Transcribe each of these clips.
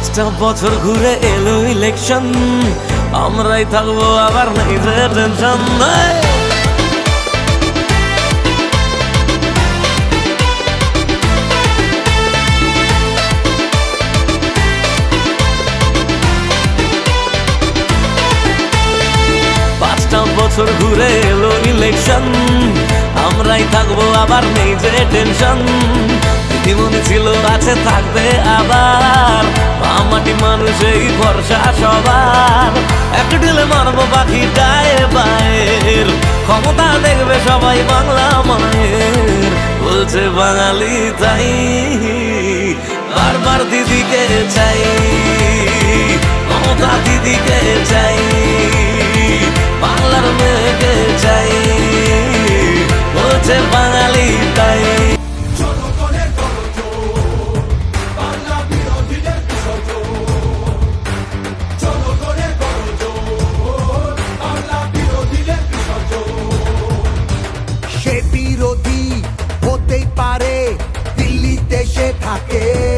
পাঁচটা বছর ঘুরে এলো ইলেকশন আমরাই থাকব আবার নেই টেনশন পাঁচটা বছর ঘুরে এলো ইলেকশন আমরাই থাকব আবার নেই টেনশন মনে ছিল আছে থাকবে আবার। মাটি মানুষ এই ভরসা সবার। এক ঢিলে মারবো পাখি ডায়ে বায়ের ক্ষমতা দেখবে সবাই বাংলা মায়ের। বলছে বাঙালি তাই, বারবার দিদিকে চাই। pocket.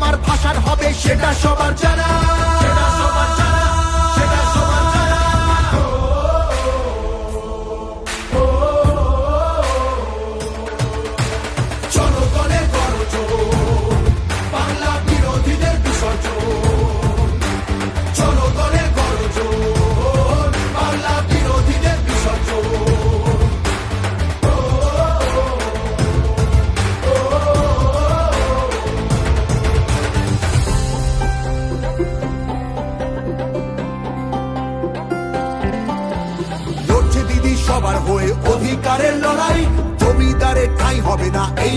তোমার ভাষার হবে সেটা সবার জানা। সবার হয়ে অধিকারের লড়াই। জমিদারের ঠাই হবে না এই